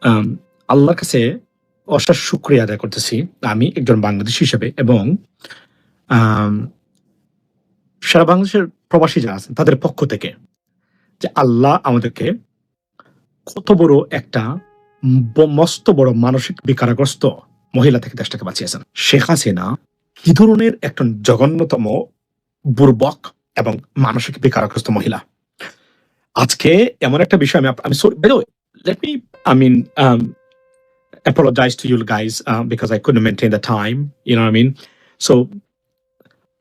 আম, আল্লাহর কাছে অশেষ শুকরিয়া আদায় করতেছি। আমি একজন বাংলাদেশী হিসেবে এবং, আম, সারা বাংলাদেশের প্রবাসী যারা আছেন, তাদের পক্ষ থেকে যে আল্লাহ আমাদেরকে কত বড় একটা মস্ত বড় মানসিক বিকারগ্রস্ত মহিলা থেকে দেশটাকে বাঁচিয়েছেন। শেখ হাসিনা কি ধরনের একজন জঘন্যতম বুর্বক এবং মানসিক বিকারগ্রস্ত মহিলা? আজকে এমন একটা বিষয় আমি আপ- আমি let me I mean apologize to you guys uh, because I couldn't maintain the time. You know what I mean? So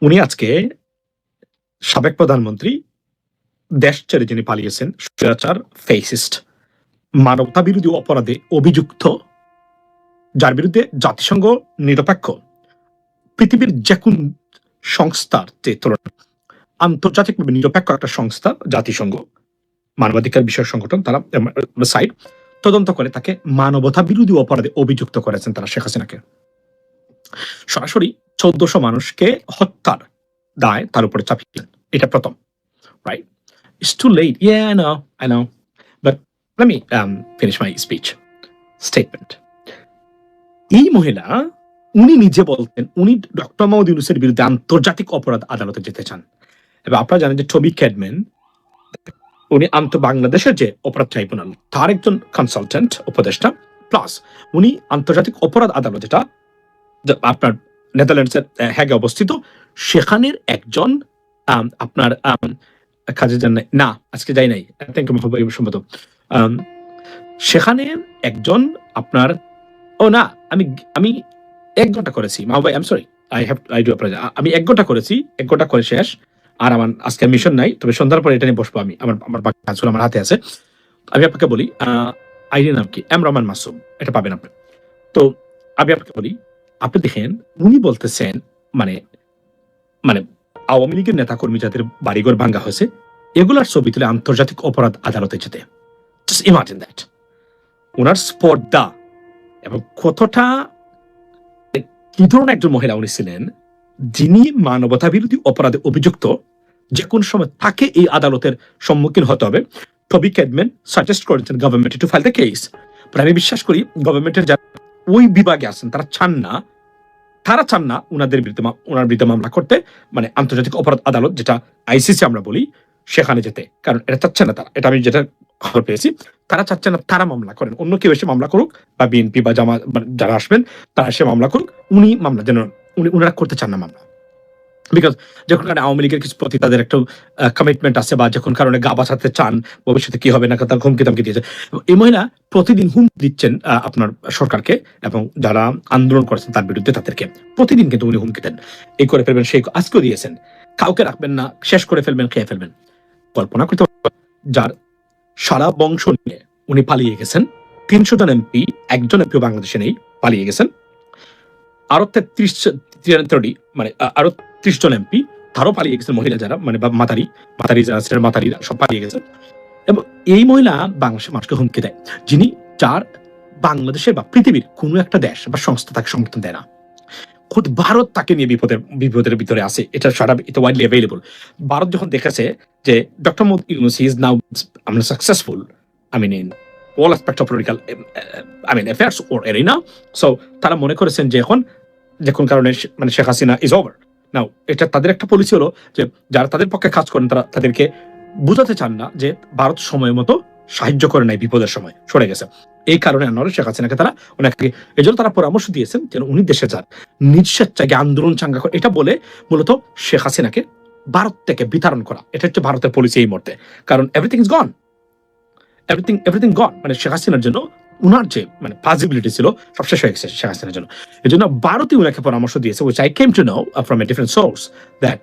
উনি আজকে সাবেক প্রধানমন্ত্রী দেশ ছেড়ে যিনি পালিয়েছেন স্বৈরাচার ফেসিস্ট মানবতা বিরোধী অপরাধে অভিযুক্ত যার বিরুদ্ধে জাতিসংঘ নিরপেক্ষ পৃথিবীর যে কোন সংস্থার যে তুলনা আন্তর্জাতিকভাবে নিরপেক্ষ একটা সংস্থা জাতিসংঘ মানবাধিকার বিষয়ক সংগঠন তারা সাইড তদন্ত করে তাকে মানবতা বিরোধী অপরাধে অভিযুক্ত করেছেন তারা, শেখ হাসিনাকে। সরাসরি চোদ্দশো মানুষকে হত্যার দায় তার উপরে চাপিয়েছেন। এটা প্রথম রাইট স্টেটমেন্ট এই মহিলা, উনি নিজে বলতেন, উনি ডক্টর ইউনুসের বিরুদ্ধে আন্তর্জাতিক অপরাধ আদালতে যেতে চান। এবং আপনারা জানেন যে টবি ক্যাডম্যান উনি আন্ত বাংলাদেশের যে অপরাধ ট্রাইব্যুনাল তার একজন কনসালটেন্ট উপদেষ্টা প্লাস উনি আন্তর্জাতিক অপরাধ আদালত যেটা আপনার নেদারল্যান্ডসের হ্যাগে অবস্থিত সেখানের একজন আপনার কাজে যান না আজকে যাই নাই। থ্যাংক ইউ আম, সেখানে একজন আপনার ও না আমি আমি এক ঘণ্টা করেছি। মা ভাই I sorry I have I do আমি এক ঘণ্টা করেছি এক ঘণ্টা করে শেষ। আর আমার আজকে মিশন নাই, তবে সন্ধ্যার পরে এটা নিয়ে বসবো আমি। আমার আমার বাকি কাজগুলো আমার হাতে আছে। আমি আপনাকে বলি আইডির নাম কি? এম রহমান মাসুম, এটা পাবেন আপনি। তো আমি আপনাকে বলি, আপনি দেখেন, উনি বলতেছেন মানে মানে আওয়ামী লীগের নেতাকর্মী যাদের বাড়িঘর ভাঙ্গা হয়েছে, এগুলার ছবি তুলে আন্তর্জাতিক অপরাধ আদালতে যেতে। জাস্ট ইমাজিন দ্যাট ওনার স্পর্ধা এবং কতটা কি ধরনের একজন মহিলা উনি ছিলেন যিনি মানবতা বিরোধী অপরাধে অভিযুক্ত যে কোন সময় তাকে এই আদালতের সম্মুখীন হতে হবে। টবি ক্যাডম্যান সাজেস্ট করেছেন government to file the case আমি বিশ্বাস করি গভর্নমেন্টের যারা ওই বিভাগে আছেন, তারা চান না, তারা চান না উনাদের বিরুদ্ধে ওনার বিরুদ্ধে মামলা করতে মানে আন্তর্জাতিক অপরাধ আদালত, যেটা আইসিসি আমরা বলি, সেখানে যেতে। কারণ এটা চাচ্ছে না তারা। এটা আমি যেটা খবর পেয়েছি, তারা চাচ্ছে না তারা মামলা করেন। অন্য কেউ এসে মামলা করুক, বা বিএনপি বা জামা যারা আসবেন, তারা এসে মামলা করুক, উনি মামলা যেন উনারা করতে চান না মামলা। বিকজ যখন কারণে আওয়ামী লীগের কিছু প্রতি তাদের একটা কমিটমেন্ট আছে বা যখন কারণে গা বাঁচাতে চান, ভবিষ্যতে কি হবে না তার হুমকি তামকি দিয়েছে। এই মহিলা প্রতিদিন হুম দিচ্ছেন আপনার সরকারকে এবং যারা আন্দোলন করেছেন তার বিরুদ্ধে তাদেরকে। প্রতিদিন কিন্তু উনি হুমকি দেন। এই করে ফেলবেন, সেই আজকেও দিয়েছেন। কাউকে রাখবেন না, শেষ করে ফেলবেন, খেয়ে ফেলবেন। কল্পনা করতে যার সারা বংশ নিয়ে উনি পালিয়ে গেছেন, তিনশো জন এমপি, একজন এমপিও বাংলাদেশে নেই, পালিয়ে গেছেন। আরও তেত্রিশ মানে আরও ত্রিশ জন এমপি তারও পালিয়ে গেছেন মহিলা যারা মানে মাতারি মাতারি যারা মাতারিরা সব পালিয়ে গেছেন এবং এই মহিলা বাংলাদেশের মানুষকে হুমকি দেয়, যিনি যার বা পৃথিবীর কোনো একটা দেশ বা সংস্থা তাকে সমর্থন দেয় না। ভারত তাকে নিয়ে বিপদের বিপদের ভিতরে আছে, এটা সারা, এটা ওয়াইডলি অ্যাভেলেবল ভারত যখন দেখেছে যে doctor Mohammad Yunus is now আমরা successful I mean in all aspect of political I mean affairs or arena so তারা মনে করেছেন যে এখন যে কোন কারণে মানে Sheikh Hasina is over now এটা তাদের একটা পলিসি হলো যে যারা তাদের পক্ষে কাজ করেন, তারা তাদেরকে বুঝাতে চান না যে ভারত সময় মতো সাহায্য করে নাই বিপদের সময়। সরে গেছে। এই কারণে আনোয়ার শেখ হাসিনাকে তারা ওনাকে এই জন্য তারা পরামর্শ দিয়েছেন যেন উনি দেশে যান। নিজ স্বেচ্ছাকে আন্দোলন চাঙ্গা করে, এটা বলে মূলত শেখ হাসিনাকে ভারত থেকে বিতরণ করা। এটা হচ্ছে ভারতের পলিসি এই মুহূর্তে। কারণ everything is gone everything everything gone মানে শেখ হাসিনার জন্য উনার যে মানে পসিবিলিটি ছিল, সব শেষ হয়ে গেছে শেখ হাসিনার জন্য। এই জন্য ভারতই উনাকে পরামর্শ দিয়েছে which I came to know from a different source that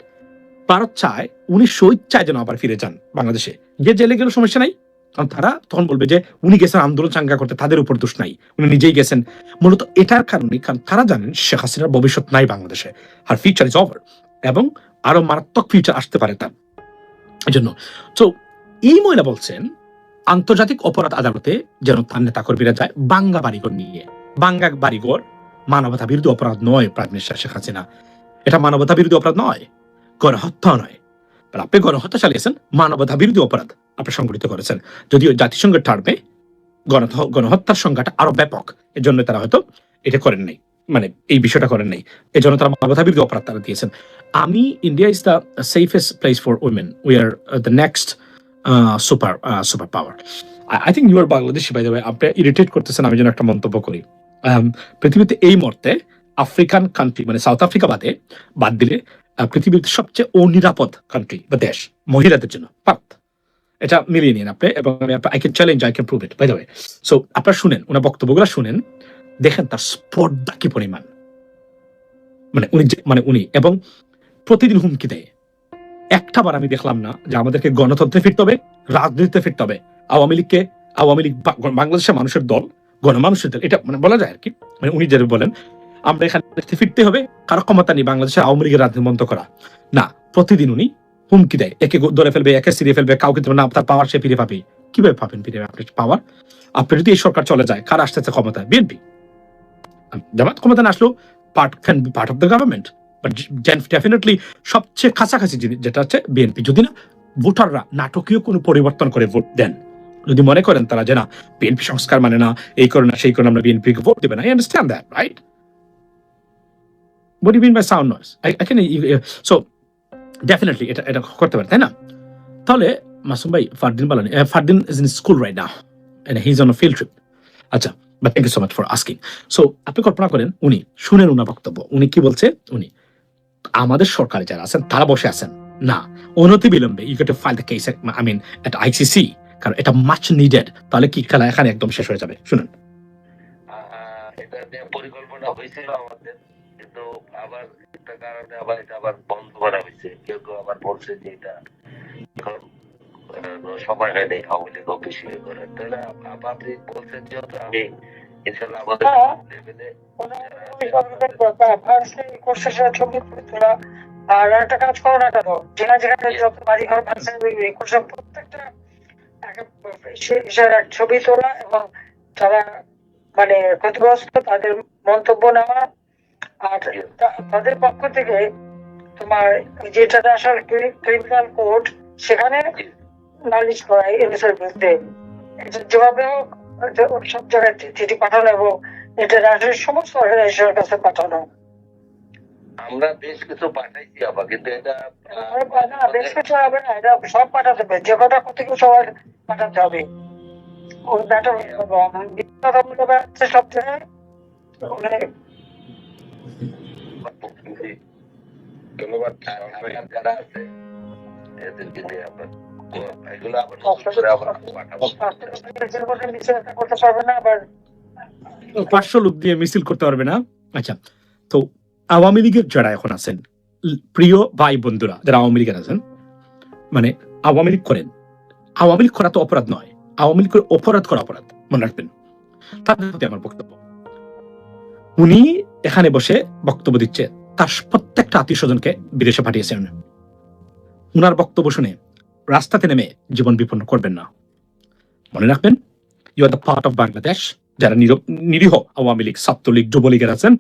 Bharat চায় উনি স্বেচ্ছায় যেন আবার ফিরে যান বাংলাদেশে। গিয়ে জেলে গেলে সমস্যা নাই, কারণ তারা তখন বলবে যে, উনি গেছেন আন্দোলন চাঙ্গা করতে, তাদের উপর দোষ নাই, উনি নিজেই গেছেন। মূলত এটার কারণে, কারণ তারা জানেন শেখ হাসিনার ভবিষ্যৎ নাই বাংলাদেশে আর ফিউচার ইজ ওভার এবং আরও মারাত্মক ফিউচার আসতে পারে তার। জন্য তো এই মহিলা বলছেন আন্তর্জাতিক অপরাধ আদালতে যেন তার নেতা কর্মীরা যায় বাঙ্গা বাড়িঘর নিয়ে। বাঙ্গা বাড়িঘর মানবতা বিরোধী অপরাধ নয় প্রাইম মিনিস্টার শেখ হাসিনা। এটা মানবতা বিরোধী অপরাধ নয়, গণহত্যা নয়। আপনি গণহত্যা চালিয়েছেন মানবতা বিরোধী অপরাধ আপনি সংগঠিত করেছেন। যদিও জাতিসংঘের টার্মে গণহ- গণহত্যার সংখ্যাটা আরও ব্যাপক। এর জন্য তারা হয়তো এটা করেন নাই। মানে এই বিষয়টা করেন নাই। এই জন্য তারা মানবতা বিরোধী অপরাধ তারা দিয়েছেন। আমি India is the safest place for women we are the next super super power I think you are Bangladeshi by the আপনি ইরিটেট করতেছেন, আমি যেন একটা মন্তব্য করি। পৃথিবীতে এই মুহূর্তে আফ্রিকান কান্ট্রি মানে সাউথ আফ্রিকা বাদে বাদ দিলে পৃথিবীর সবচেয়ে অনিরাপদ কান্ট্রি বা দেশ মহিলাদের জন্য এটা মিলিয়ে নিন আপনি, এবং আমি I can challenge I can prove it by the way so আপনারা শুনেন, ওনার বক্তব্যগুলো শুনেন, দেখেন তার স্পর্ধা কি পরিমাণ। মানে উনি মানে উনি, এবং প্রতিদিন হুমকি দেয়। একটা বার আমি দেখলাম না যে আমাদেরকে গণতন্ত্রে ফিরতে হবে, রাজনীতিতে ফিরতে হবে। আওয়ামী লীগকে, আওয়ামী লীগ বাংলাদেশের মানুষের দল, গণমানুষের দল, এটা মানে বলা যায় আর কি। মানে উনি যেটা বলেন, আমরা এখানে ফিরতে হবে, কারও ক্ষমতা নেই বাংলাদেশের আওয়ামী লীগের রাজনীতি বন্ধ করা। না, প্রতিদিন উনি হুমকি দেয়। একে ধরে ফেলবে, একে সিরিয়ে ফেলবে, কাউকে না, তার পাওয়ার সে ফিরে পাবে। কীভাবে পাবেন ফিরে আপনি পাওয়ার আপনি যদি এই সরকার চলে যায়, কার আসতে ক্ষমতা বিএনপি। জামাত ক্ষমতা না আসলেও part can be part of the government definitely সবচেয়ে কাছাকাছি যেটা হচ্ছে বিএনপি যদি না, ভোটাররা নাটকীয় কোনো পরিবর্তন করে ভোট দেন। যদি মনে করেন তারা যে না বিএনপি সংস্কার মানে না, এই করে না সেই করে আমরা বিএনপি কে ভোট দেবে না। আন্ডারস্ট্যান্ড দ্যাট রাইট এটা এটা করতে পারে, তাই না? তাহলে, মাসুম ভাই, Fardin Balani Fardin is in school right now and he is on field trip আচ্ছা thank you so much for asking so আপনি কল্পনা করেন, উনি, শুনেন উনার বক্তব্য, উনি কি বলছে? উনি আমাদের সরকারে যারা আছেন, তারা বসে আছেন। না অনতি বিলম্বে you get file the case I mean at ICC কারণ এটা মাচ নিডেড তাহলে কি খেলা এখানে একদম শেষ হয়ে যাবে? শুনুন। এটা নিয়ে পরিকল্পনা হয়েছিল আমাদের, কিন্তু আবার একটা কারণে আবার এটা আবার বন্ধ করা হয়েছে। কেউ কেউ আবার বলছে যে এটা সময় হয় আওয়ামী লীগ অফিসে করে তাহলে আপনি বলছেন যেহেতু আমি আমাদের হ্যাঁ। আর একটা কাজ করো না কেন? যেখানে যেখানে যত বাড়ি ঘর প্রত্যেকটা এক ছবি তোলা এবং যারা মানে ক্ষতিগ্রস্ত তাদের মন্তব্য নেওয়া আর তাদের পক্ষ থেকে তোমার যেটা আসার ক্রিমিনাল কোর্ট সেখানে নালিশ করা এনএসের বিরুদ্ধে। যেভাবে হোক সব জায়গায় চিঠি পাঠানো এবং এটা রাষ্ট্রের সমস্ত অর্গানাইজেশনের কাছে পাঠানো। আমরা বেশ কিছু পাঠাইছি আবার কিন্তু এটা বেশ কিছু হবে না এটা সব পাঠাতে হবে যে কটা করতে সবাই পাঠাতে হবে। ওই সব জায়গায় মানে ধন্যবাদ যারা আছে এদেরকে নিয়ে আমরা এগুলো আবার করতে পারবে না আবার পাঁচশো লোক দিয়ে মিছিল করতে পারবে না। আচ্ছা তো আওয়ামী লীগের যারা এখন আছেন প্রিয় ভাই বন্ধুরা যারা আওয়ামী লীগের আছেন মানে আওয়ামী লীগ করেন আওয়ামী লীগ করা তো অপরাধ নয় আওয়ামী লীগ অপরাধ করা অপরাধ মনে রাখবেন। তাদের প্রতি আমার বক্তব্য। উনি এখানে বসে বক্তব্য দিচ্ছে তার প্রত্যেকটা আত্মীয় স্বজনকে বিদেশে পাঠিয়েছেন। উনার বক্তব্য শুনে রাস্তাতে নেমে জীবন বিপন্ন করবেন না। মনে রাখবেন you are the part of Bangladesh যারা নিরীহ আওয়ামী লীগ, ছাত্রলীগ, যুবলীগের আছেন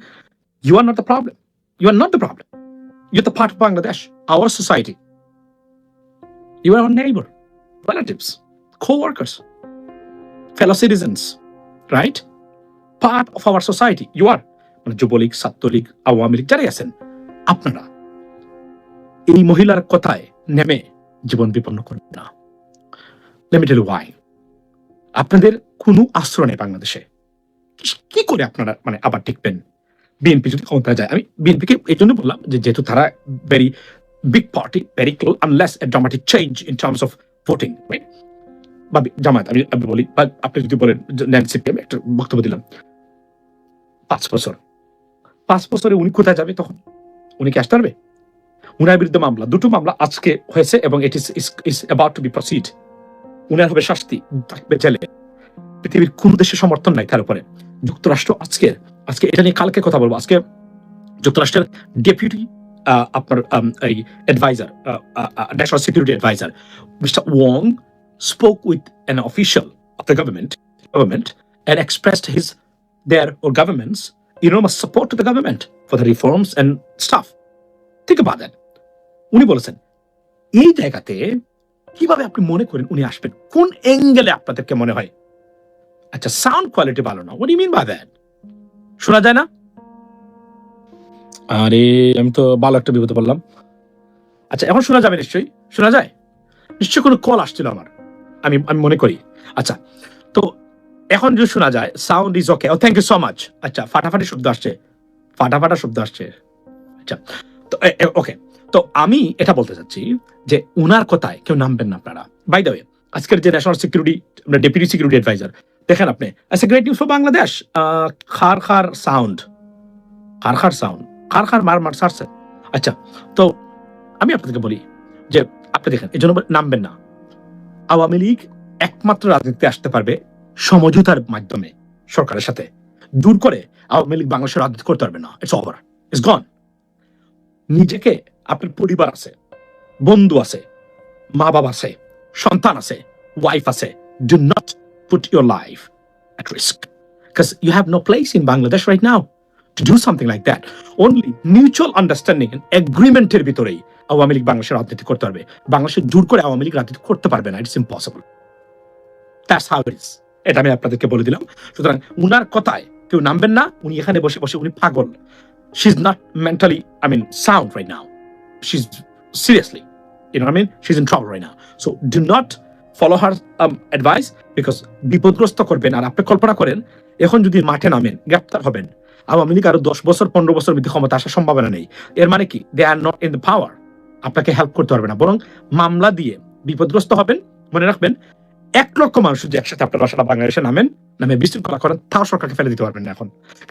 you are not the problem you are not the problem you are the part of Bangladesh our society you are our neighbour relatives coworkers fellow citizens right part of our society you are মানে যুবলীগ, ছাত্রলীগ, আওয়ামী লীগ, যারাই আছেন, আপনারা এই মহিলার কথায় নেমে জীবন বিপন্ন করবেন না। লিমিটেড ওয়াই আপনাদের কোনো আশ্রয় নেই বাংলাদেশে। কি- করে আপনারা মানে আবার টিকবেন বিএনপি যদি ক্ষমতায় যায়, আমি বিএনপিকে এই জন্য বললাম যে যেহেতু তারা very big party very close unless a dramatic change in terms of voting বা জামায়াত, আমি আমি বলি, বা আপনি যদি বলেন ন্যান্সি আমি একটা বক্তব্য দিলাম। পাঁচ বছর। পাঁচ বছরে উনি কোথায় যাবে তখন? উনি কি আসতে পারবে? উনার বিরুদ্ধে মামলা, দুটো মামলা আজকে হয়েছে এবং it is is about to be proceed উনার হবে শাস্তি, থাকবে জেলে পৃথিবীর কোন দেশে সমর্থন নাই তার উপরে যুক্তরাষ্ট্র আজকে আজকে এটা নিয়ে কালকে কথা বলব আজকে যুক্তরাষ্ট্রের ডেপুটি আপনার এই advisor national security advisor mister Wong spoke with an official of the government government, and expressed his, their, or government's enormous support to the government for the reforms and stuff. Think about that. উনি বলেছেন, এই জায়গাতে কীভাবে আপনি মনে করেন উনি আসবেন? কোন অ্যাঙ্গেলে আপনাদেরকে মনে হয়? আচ্ছা সাউন্ড কোয়ালিটি ভালো না। What you mean by that শোনা যায় না? আরে, আমি তো ভালো একটা বিপদে পড়লাম। আচ্ছা এখন শোনা যাবে নিশ্চয়ই? শোনা যায়? নিশ্চয়ই কোনো কল আসছিল আমার। আমি আমি মনে করি। আচ্ছা তো এখন যদি শোনা যায় sound is okay oh thank you so much আচ্ছা ফাটাফাটি শব্দ আসছে। ফাটাফাটা শব্দ আসছে। আচ্ছা তো ওকে তো আমি এটা বলতে চাচ্ছি যে উনার কথায় কেউ নামবেন না আপনারা। বাই দ্য ওয়ে আজকের যে national security deputy security advisor দেখেন আপনি আচ্ছা গ্রেট নিউজ ফর বাংলাদেশ খার খার সাউন্ড খার খার সাউন্ড খার খার মার মার সারছে। আচ্ছা তো আমি আপনাদেরকে বলি যে আপনি দেখেন, এই জন্য নামবেন না। আওয়ামী লীগ একমাত্র রাজনীতিতে আসতে পারবে সমঝোতার মাধ্যমে সরকারের সাথে। দূর করে আওয়ামী লীগ বাংলাদেশের রাজনীতি করতে পারবে না। ইটস ওভার ইটস গন নিজেকে, আপনার পরিবার আছে, বন্ধু আছে, মা বাবা আছে, সন্তান আছে ওয়াইফ আছে do not put your life because you have no place in Bangladesh right now to do something like that. Only mutual understanding and agreement এর ভিতরেই আওয়ামী লীগ বাংলাদেশের রাজনীতি করতে পারবে। বাংলাদেশের জোর করে আওয়ামী লীগ রাজনীতি করতে পারবে না it's impossible that's how it is এটা আমি আপনাদেরকে বলে দিলাম। সুতরাং উনার কথায় কেউ নামবেন না, উনি এখানে বসে বসে উনি পাগল। Not mentally I mean sound right now she is seriously you know I mean she is in trouble right now so do not follow her advice because বিপদগ্রস্ত করবেন আর আপনি কল্পনা করেন, এখন যদি মাঠে নামেন, গ্রেপ্তার হবেন। আওয়ামী লীগ আরও দশ বছর, পনেরো বছর মধ্যে ক্ষমতা আসার সম্ভাবনা নেই। এর মানে কি? They are not in the power আপনাকে হেল্প করতে পারবে না। বরং মামলা দিয়ে বিপদগ্রস্ত হবেন, মনে রাখবেন এক লক্ষ মানুষ যদি একসাথে আপনার বাসাটা বাংলাদেশে নামেন, নামে বিশৃঙ্খলা করেন, তাও সরকারকে ফেলে দিতে পারবেন না এখন।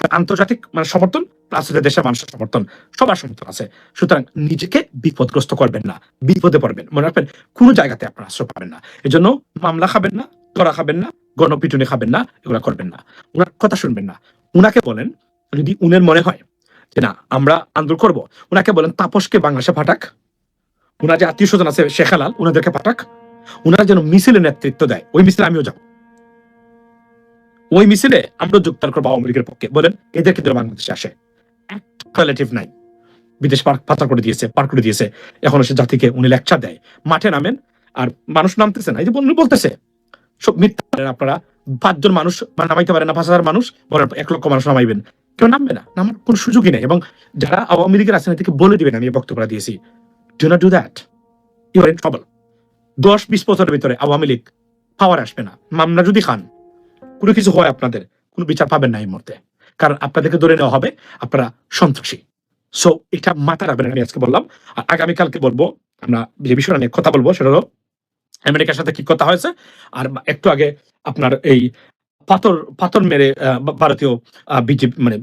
আন্তর্জাতিক মানে সমর্থন, প্লাস হচ্ছে দেশের মানুষের সমর্থন, সবার সমর্থন আছে। সুতরাং নিজেকে বিপদগ্রস্ত করবেন না, বিপদে পড়বেন। মনে রাখবেন, কোনো জায়গাতে আশ্রয় পাবেন না। এজন্য মামলা খাবেন না, ধরা খাবেন না, গণপিটুনি খাবেন না, এগুলো করবেন না। উনার কথা শুনবেন না। উনাকে বলেন, যদি উনের মনে হয় যে না, আমরা আন্দোলন করব, উনাকে বলেন, তাপসকে বাংলাদেশে পাঠাক। উনার যে আত্মীয় স্বজন আছে, শেখ হালাল, উনাদেরকে পাঠাক। উনারা যেন মিছিলে নেতৃত্ব দেয়। ওই মিছিলে আমিও যাব। ওই মিছিলে আমরা যোগদান করব আওয়ামী লীগের পক্ষে। বলেন, এদের ক্ষেত্রে বাংলাদেশে আসে। রিলেটিভ নাই। বিদেশ পার পাচার করে দিয়েছে, পার করে দিয়েছে। এখন সে জাতিকে উনি লেকচার দেয়। মাঠে নামেন আর মানুষ নামতেছে না। এই যে উনি বলতেছে, সব মিথ্যা বলেন আপনারা পাঁচজন মানুষ মানে নামাইতে পারে না, পাঁচ হাজার মানুষ বলেন এক লক্ষ মানুষ নামাইবেন। কেউ নামবে না। নামার কোনো সুযোগই নেই। এবং যারা আওয়ামী লীগের আছেন থেকে বলে দিবেন, আমি বক্তব্য দিয়েছি। Do not do that you are in trouble দশ বিশ বছরের ভিতরে আওয়ামী লীগ পাওয়ার আসবে না। মামলা যদি খান, কোনো কিছু হয় আপনাদের, কোনো বিচার পাবেন না এই মুহূর্তে। কারণ আপনাদেরকে ধরে নেওয়া হবে, আপনারা সন্ত্রাসী। সো এটা মাথা রাখবেন আমি আজকে বললাম। আর আগামীকালকে বলব, আমরা যে বিষয়টা নিয়ে কথা বলব, সেটা হলো আমেরিকার সাথে কি কথা হয়েছে। আর একটু আগে আপনার এই পাথর পাথর মেরে ভারতীয় বিজেপি মানে